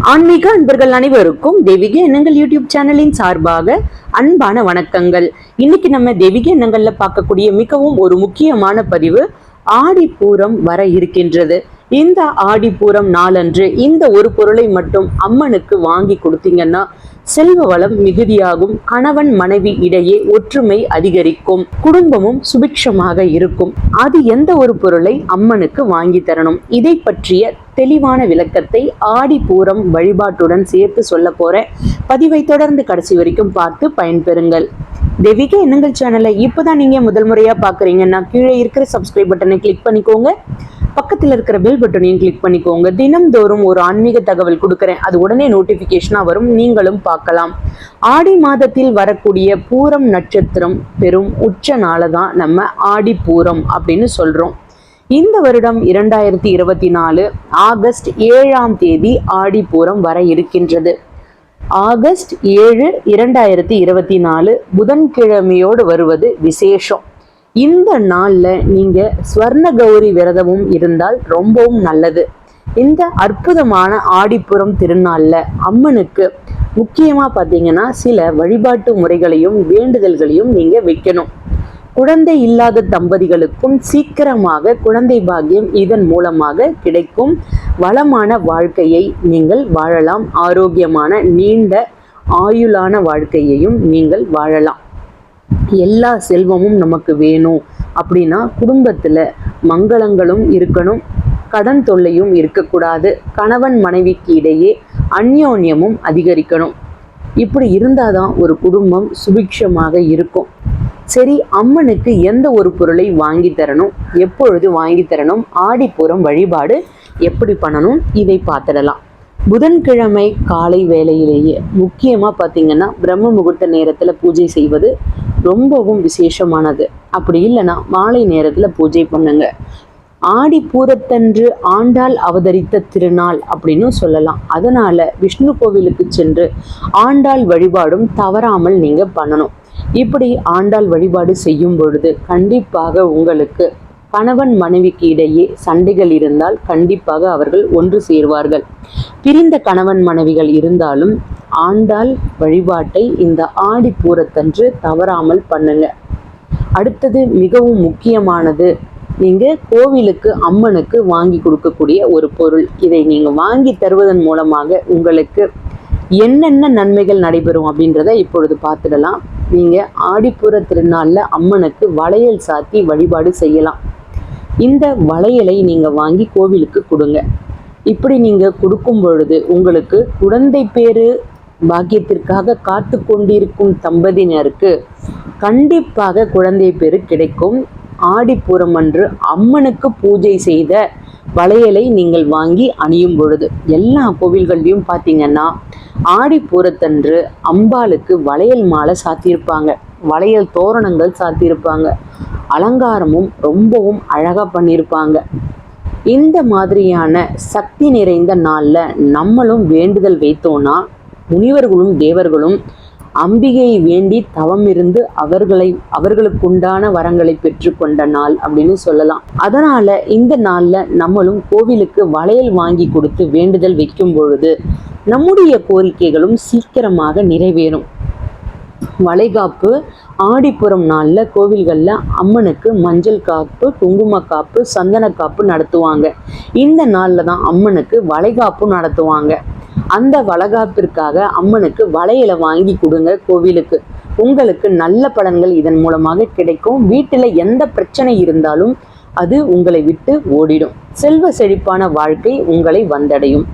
ஆன்மீக அன்பர்கள் அனைவருக்கும் தெய்வீக எண்ணங்கள் யூடியூப் சேனலின் சார்பாக அன்பான வணக்கங்கள். இன்னைக்கு நம்ம தெய்வீக எண்ணங்கள்ல பார்க்கக்கூடிய மிகவும் ஒரு முக்கியமான பதிவு ஆடிப்பூரம் வர இருக்கின்றது. இந்த ஆடிப்பூரம் நாளன்று இந்த ஒரு பொருளை மட்டும் அம்மனுக்கு வாங்கி கொடுத்தீங்கன்னா செல்வ வளம் மிகுதியாகும் கணவன் மனைவி இடையே ஒற்றுமை அதிகரிக்கும் குடும்பமும் சுபிக்ஷமாக இருக்கும். அது எந்த ஒரு பொருளை அம்மனுக்கு வாங்கி தரணும்? இதை பற்றிய தெளிவான விளக்கத்தை ஆடிப்பூரம் வழிபாட்டுடன் சேர்த்து சொல்ல போறேன். பதிவை தொடர்ந்து கடைசி வரைக்கும் பார்த்து பயன்பெறுங்கள். தெய்வீக எண்ணங்கள் சேனலை இப்போதான் நீங்க முதல் முறையா பாக்குறீங்கன்னா கீழே இருக்கிற சப்ஸ்கிரைப் பட்டனை கிளிக் பண்ணிக்கோங்க. பக்கத்தில் இருக்கிற பெல் பட்டனையும் கிளிக் பண்ணிக்கோங்க. தினம்தோறும் ஒரு ஆன்மீக தகவல் கொடுக்குறேன். அது உடனே நோட்டிஃபிகேஷனாக வரும். நீங்களும் பார்க்கலாம். ஆடி மாதத்தில் வரக்கூடிய பூரம் நட்சத்திரம் பெரும் உச்ச நாளை தான் நம்ம ஆடி பூரம் அப்படின்னு சொல்கிறோம் இந்த வருடம் இரண்டாயிரத்தி இருபத்தி நாலு ஆகஸ்ட் ஏழாம் தேதி ஆடிப்பூரம் வர இருக்கின்றது. ஆகஸ்ட் ஏழு இரண்டாயிரத்தி இருபத்தி நாலு புதன்கிழமையோடு வருவது விசேஷம். இந்த நாளில் நீங்கள் ஸ்வர்ண கௌரி விரதமும் இருந்தால் ரொம்பவும் நல்லது. இந்த அற்புதமான ஆடிப்புறம் திருநாளில் அம்மனுக்கு முக்கியமாக பார்த்தீங்கன்னா சில வழிபாட்டு முறைகளையும் வேண்டுதல்களையும் நீங்கள் வைக்கணும். குழந்தை இல்லாத தம்பதிகளுக்கும் சீக்கிரமாக குழந்தை பாக்கியம் இதன் மூலமாக கிடைக்கும். வளமான வாழ்க்கையை நீங்கள் வாழலாம். ஆரோக்கியமான நீண்ட ஆயுளான வாழ்க்கையையும் நீங்கள் வாழலாம். எல்லா செல்வமும் நமக்கு வேணும். அப்படின்னா குடும்பத்தில் மங்களங்களும் இருக்கணும். கடன் தொல்லையும் இருக்கக்கூடாது. கணவன் மனைவிக்கு இடையே அந்யோன்யமும் அதிகரிக்கணும். இப்படி இருந்தாதான் ஒரு குடும்பம் சுபிக்ஷமாக இருக்கும். சரி அம்மனுக்கு எந்த ஒரு பொருளை வாங்கி தரணும்? எப்பொழுது வாங்கி தரணும்? ஆடிப்புறம் வழிபாடு எப்படி பண்ணணும்? இதை பார்த்துடலாம். புதன்கிழமை காலை வேளையிலேயே முக்கியமாக பார்த்தீங்கன்னா பிரம்ம முகூர்த்த நேரத்தில் பூஜை செய்வது ரொம்பவும் விசேஷமானது. அப்படி இல்லைன்னா மாலை நேரத்தில் பூஜை பண்ணுங்க. ஆடி பூரத்தன்று ஆண்டாள் அவதரித்த திருநாள் அப்படின்னு சொல்லலாம். அதனால விஷ்ணு கோவிலுக்கு சென்று ஆண்டாள் வழிபாடும் தவறாமல் நீங்க பண்ணணும். இப்படி ஆண்டாள் வழிபாடு செய்யும் பொழுது கண்டிப்பாக உங்களுக்கு கணவன் மனைவிக்கு இடையே சண்டைகள் இருந்தால் கண்டிப்பாக அவர்கள் ஒன்று சேர்வார்கள். பிரிந்த கணவன் மனைவிகள் இருந்தாலும் ஆண்டாள் வழிபாட்டை இந்த ஆடி பூரத்தன்று தவறாமல் பண்ணுங்க. அடுத்தது மிகவும் முக்கியமானது நீங்க கோவிலுக்கு அம்மனுக்கு வாங்கி கொடுக்கக்கூடிய ஒரு பொருள். இதை நீங்க வாங்கி தருவதன் மூலமாக உங்களுக்கு என்னென்ன நன்மைகள் நடைபெறும் அப்படின்றத இப்பொழுது பார்த்துடலாம். நீங்கள் ஆடிப்புற திருநாளில் அம்மனுக்கு வளையல் சாத்தி வழிபாடு செய்யலாம். இந்த வளையலை நீங்கள் வாங்கி கோவிலுக்கு கொடுங்க. இப்படி நீங்கள் கொடுக்கும் பொழுது உங்களுக்கு குழந்தை பேரு பாக்கியத்திற்காக காத்து கொண்டிருக்கும் தம்பதியினருக்கு கண்டிப்பாக குழந்தை பேரு கிடைக்கும். ஆடிப்பூரம் அன்று அம்மனுக்கு பூஜை செய்த வளையலை நீங்கள் வாங்கி அணியும் பொழுது எல்லா கோவில்கள்லையும் பார்த்தீங்கன்னா ஆடிப்பூரத்தன்று அம்பாளுக்கு வளையல் மாலை சாத்தியிருப்பாங்க. வளையல் தோரணங்கள் சாத்தியிருப்பாங்க. அலங்காரமும் ரொம்பவும் அழகாக பண்ணியிருப்பாங்க. இந்த மாதிரியான சக்தி நிறைந்த நாளில் நம்மளும் வேண்டுதல் வைத்தோன்னா முனிவர்களும் தேவர்களும் அம்பிகையை வேண்டி தவம் இருந்து அவர்களை அவர்களுக்குண்டான வரங்களை பெற்றுக்கொண்ட நாள் அப்படின்னு சொல்லலாம். அதனால இந்த நாள்ல நம்மளும் கோவிலுக்கு வளையல் வாங்கி கொடுத்து வேண்டுதல் வைக்கும் பொழுது நம்முடைய கோரிக்கைகளும் சீக்கிரமாக நிறைவேறும். வளைகாப்பு ஆடிப்புறம் நாளில் கோவில்களில் அம்மனுக்கு மஞ்சள் காப்பு குங்கும காப்பு சந்தன காப்பு நடத்துவாங்க. இந்த நாளில் தான் அம்மனுக்கு வளைகாப்பு நடத்துவாங்க. அந்த வளகாப்பிற்காக அம்மனுக்கு வளையலை வாங்கி கொடுங்க கோவிலுக்கு. உங்களுக்கு நல்ல பலன்கள் இதன் மூலமாக கிடைக்கும். வீட்டில் எந்த பிரச்சனை இருந்தாலும் அது உங்களை விட்டு ஓடிடும். செல்வ செழிப்பான வாழ்க்கை உங்களை வந்தடையும்.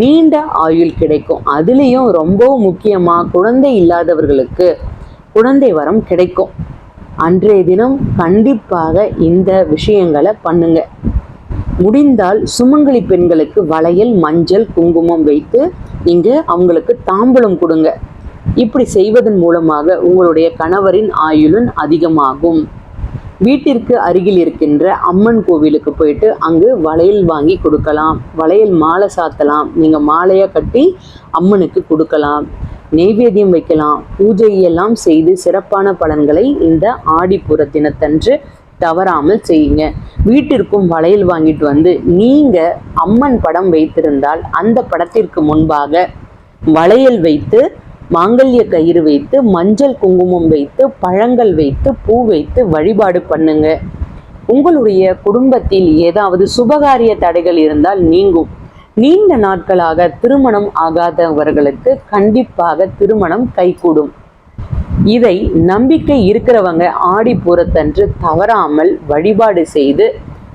நீண்ட ஆயுள் கிடைக்கும். அதுலேயும் ரொம்பவும் முக்கியமாக குழந்தை இல்லாதவர்களுக்கு குழந்தை வரம் கிடைக்கும். அன்றைய தினம் கண்டிப்பாக இந்த விஷயங்களை பண்ணுங்க. முடிந்தால் சுமங்கலி பெண்களுக்கு வளையல் மஞ்சள் குங்குமம் வைத்து நீங்கள் அவங்களுக்கு தாம்பலம் கொடுங்க. இப்படி செய்வதன் மூலமாக உங்களுடைய கணவரின் ஆயுளும் அதிகமாகும். வீட்டிற்கு அருகில் இருக்கின்ற அம்மன் கோவிலுக்கு போயிட்டு அங்கு வளையல் வாங்கி கொடுக்கலாம். வளையல் மாலை சாத்தலாம். நீங்கள் மாலையாக கட்டி அம்மனுக்கு கொடுக்கலாம். நெய்வேத்தியம் வைக்கலாம். பூஜையெல்லாம் செய்து சிறப்பான பலன்களை இந்த ஆடிப்புற தினத்தன்று தவறாமல் செய்யுங்க. வீட்டிற்கும் வளையல் வாங்கிட்டு வந்து நீங்க அம்மன் படம் வைத்திருந்தால் அந்த படத்திற்கு முன்பாக வளையல் வைத்து மாங்கல்ய கயிறு வைத்து மஞ்சள் குங்குமம் வைத்து பழங்கள் வைத்து பூ வைத்து வழிபாடு பண்ணுங்க. உங்களுடைய குடும்பத்தில் ஏதாவது சுபகாரிய தடைகள் இருந்தால் நீங்கும். நீண்ட நாட்களாக திருமணம் ஆகாதவர்களுக்கு கண்டிப்பாக திருமணம் கைகூடும். இதை நம்பிக்கை இருக்கிறவங்க ஆடி பூரத்தன்று தவறாமல் வழிபாடு செய்து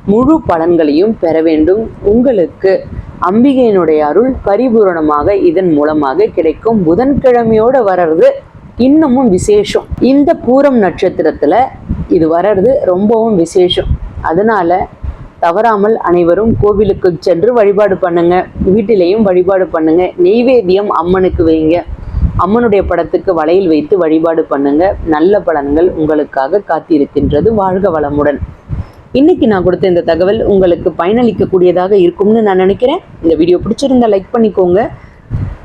முழு பலன்களையும் பெற வேண்டும். உங்களுக்கு அம்பிகையினுடைய அருள் பரிபூரணமாக இதன் மூலமாக கிடைக்கும். புதன்கிழமையோடு வர்றது இன்னமும் விசேஷம். இந்த பூரம் நட்சத்திரத்தில் இது வர்றது ரொம்பவும் விசேஷம். அதனால தவறாமல் அனைவரும் கோவிலுக்கு சென்று வழிபாடு பண்ணுங்க. வீட்டிலையும் வழிபாடு பண்ணுங்க. நெய்வேத்தியம் அம்மனுக்கு வைங்க. அம்மனுடைய படத்துக்கு வளையல் வைத்து வழிபாடு பண்ணுங்க. நல்ல பலன்கள் உங்களுக்காக காத்திருக்கின்றது. வாழ்க வளமுடன். இன்னைக்கு நான் கொடுத்த இந்த தகவல் உங்களுக்கு பயனளிக்கக்கூடியதாக இருக்கும்னு நான் நினைக்கிறேன். இந்த வீடியோ பிடிச்சிருந்தா லைக் பண்ணிக்கோங்க.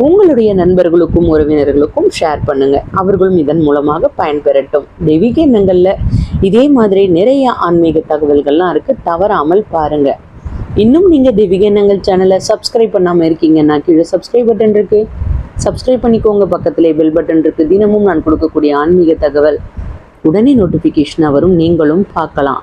உங்களுடைய நண்பர்களுக்கும் உறவினர்களுக்கும் ஷேர் பண்ணுங்க. அவர்களும் இதன் மூலமாக பயன்பெறட்டும். தெய்வீக எண்ணங்கள்ல இதே மாதிரி நிறைய ஆன்மீக தகவல்கள்லாம் இருக்கு. தவறாமல் பாருங்க. இன்னும் நீங்க தெய்வீக எண்ணங்கள் சேனலை சப்ஸ்கிரைப் பண்ணாம இருக்கீங்கன்னா கீழே சப்ஸ்கிரைப் பட்டன் இருக்கு. சப்ஸ்கிரைப் பண்ணிக்கோங்க. பக்கத்திலே பெல் பட்டன் இருக்கு. தினமும் நான் கொடுக்கக்கூடிய ஆன்மீக தகவல். உடனே நோட்டிஃபிகேஷன் வரும். நீங்களும் பார்க்கலாம்.